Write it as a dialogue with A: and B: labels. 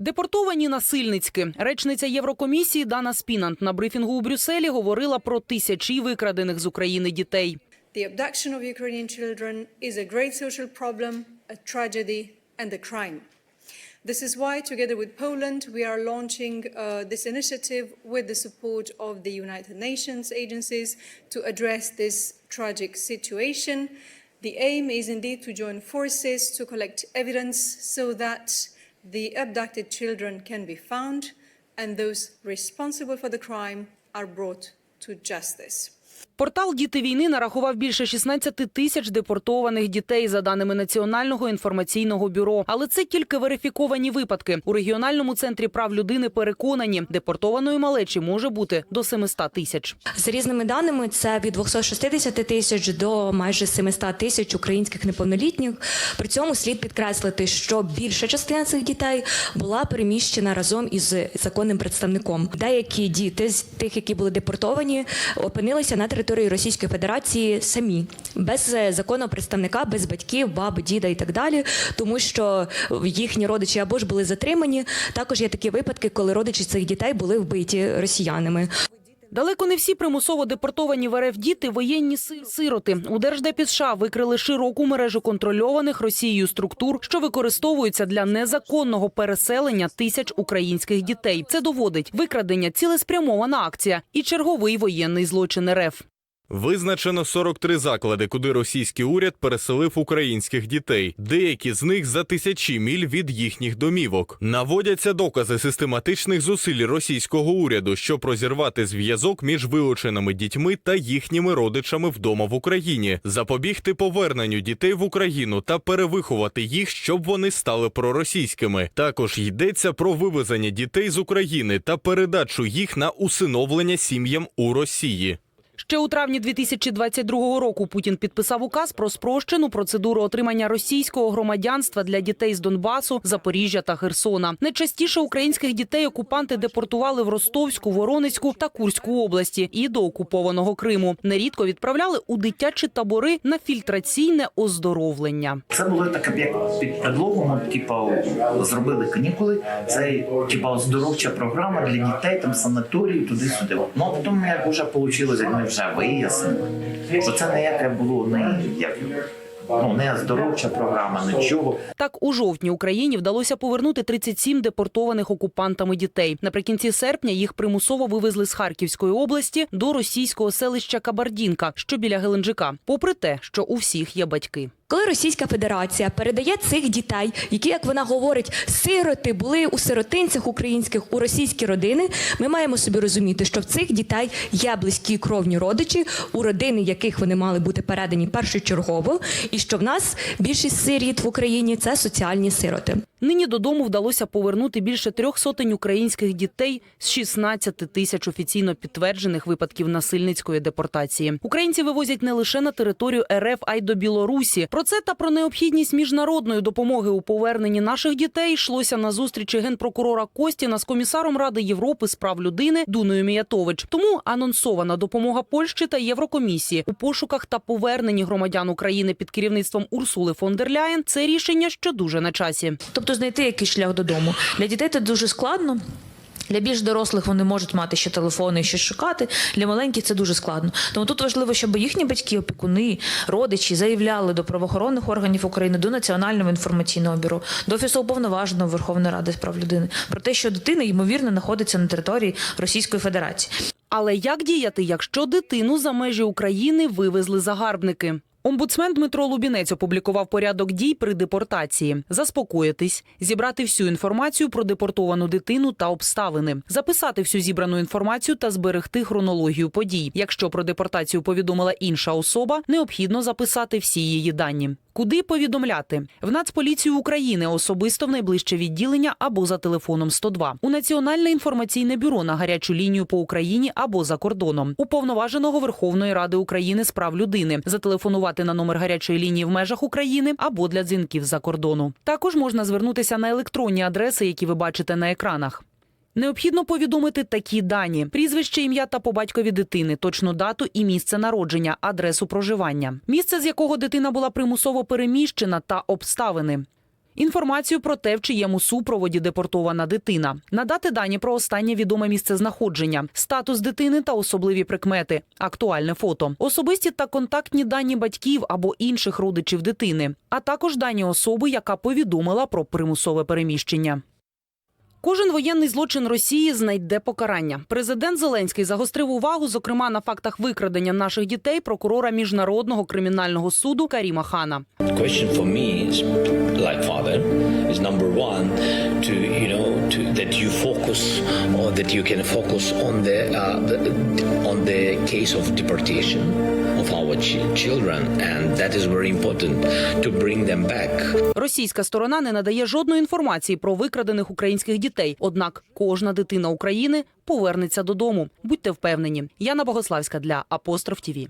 A: Депортовані насильницьки. Речниця Єврокомісії Дана Спінант на брифінгу у Брюсселі говорила про тисячі викрадених з України дітей.
B: The abduction of Ukrainian children is a great social problem, a tragedy, and a crime. This is why, together with Poland, we are launching uh, this initiative with the support of the United Nations agencies to address this tragic situation. The aim is indeed to join forces to collect evidence so that the abducted children can be found and those responsible for the crime are brought to justice.
A: Портал Діти війни нарахував більше 16 тисяч депортованих дітей за даними Національного інформаційного бюро. Але це тільки верифіковані випадки. У регіональному центрі прав людини переконані, депортованої малечі може бути до 700 тисяч.
C: За різними даними, це від 260 тисяч до майже 700 тисяч українських неповнолітніх. При цьому слід підкреслити, що більша частина цих дітей була переміщена разом із законним представником. Деякі діти з тих, які були депортовані, опинилися на території Російської Федерації самі, без е, законного представника, без батьків, баби, діда і так далі, тому що їхні родичі або ж були затримані. Також є такі випадки, коли родичі цих дітей були вбиті росіянами.
A: Далеко не всі примусово депортовані в РФ діти воєнні сироти. У Держдепі США викрили широку мережу контрольованих Росією структур, що використовуються для незаконного переселення тисяч українських дітей. Це доводить викрадення цілеспрямована акція і черговий воєнний злочин РФ.
D: Визначено 43 заклади, куди російський уряд переселив українських дітей. Деякі з них за тисячі міль від їхніх домівок. Наводяться докази систематичних зусиль російського уряду, щоб розірвати зв'язок між вилученими дітьми та їхніми родичами вдома в Україні, запобігти поверненню дітей в Україну та перевиховати їх, щоб вони стали проросійськими. Також йдеться про вивезення дітей з України та передачу їх на усиновлення сім'ям у Росії.
A: Ще у травні 2022 року Путін підписав указ про спрощену процедуру отримання російського громадянства для дітей з Донбасу, Запоріжжя та Херсона. Найчастіше українських дітей окупанти депортували в Ростовську, Воронезьку та Курську області і до окупованого Криму. Нерідко відправляли у дитячі табори на фільтраційне оздоровлення.
E: Це було так, як під предлогом, типу, зробили канікули. Це типу оздоровча програма для дітей, там санаторії, туди-сюди. Ну а потім як вже вийшло, як ми вже вияснили, що це ніяке було не як ну не здоровча програма, нічого.
A: Так, у жовтні Україні вдалося повернути 37 депортованих окупантами дітей. Наприкінці серпня їх примусово вивезли з Харківської області до російського селища Кабардінка, що біля Геленджика. Попри те, що у всіх є батьки.
C: Коли Російська Федерація передає цих дітей, які, як вона говорить, сироти були у сиротинцях українських у російські родини, ми маємо собі розуміти, що в цих дітей є близькі кровні родичі, у родини яких вони мали бути передані першочергово, і що в нас більшість сиріт в Україні це соціальні сироти.
A: Нині додому вдалося повернути більше трьох сотень українських дітей з 16 тисяч офіційно підтверджених випадків насильницької депортації. Українці вивозять не лише на територію РФ, а й до Білорусі. Про це та про необхідність міжнародної допомоги у поверненні наших дітей йшлося на зустрічі генпрокурора Костіна з комісаром Ради Європи з прав людини Дуною Міятович. Тому анонсована допомога Польщі та Єврокомісії у пошуках та поверненні громадян України під керівництвом Урсули фон дер Ляєн – це рішення, що дуже на часі.
F: Тобто знайти якийсь шлях додому. Для дітей це дуже складно. Для більш дорослих вони можуть мати ще телефони і щось шукати. Для маленьких це дуже складно. Тому тут важливо, щоб їхні батьки, опікуни, родичі заявляли до правоохоронних органів України, до Національного інформаційного бюро, до офісу уповноваженого Верховної Ради з прав людини про те, що дитина ймовірно знаходиться на території Російської Федерації.
A: Але як діяти, якщо дитину за межі України вивезли загарбники? Омбудсмен Дмитро Лубінець опублікував порядок дій при депортації: заспокоїтись, зібрати всю інформацію про депортовану дитину та обставини, записати всю зібрану інформацію та зберегти хронологію подій. Якщо про депортацію повідомила інша особа, необхідно записати всі її дані. Куди повідомляти в Нацполіцію України особисто в найближче відділення або за телефоном 102, у Національне інформаційне бюро на гарячу лінію по Україні або за кордоном, уповноваженого Верховної Ради України з прав людини, зателефонувати на номер гарячої лінії в межах України або для дзвінків за кордону. Також можна звернутися на електронні адреси, які ви бачите на екранах. Необхідно повідомити такі дані: прізвище, ім'я та по батькові дитини, точну дату і місце народження, адресу проживання, місце, з якого дитина була примусово переміщена та обставини. інформацію про те, в чиєму супроводі депортована дитина, надати дані про останнє відоме місце знаходження, статус дитини та особливі прикмети, актуальне фото, особисті та контактні дані батьків або інших родичів дитини, а також дані особи, яка повідомила про примусове переміщення. Кожен воєнний злочин Росії знайде покарання. Президент Зеленський загострив увагу, зокрема на фактах викрадення наших дітей прокурора міжнародного кримінального суду Каріма Хана. Російська сторона не надає жодної інформації про викрадених українських дітей. Однак кожна дитина України повернеться додому. Будьте впевнені. Яна Богославська для Апостроф ТІВІ.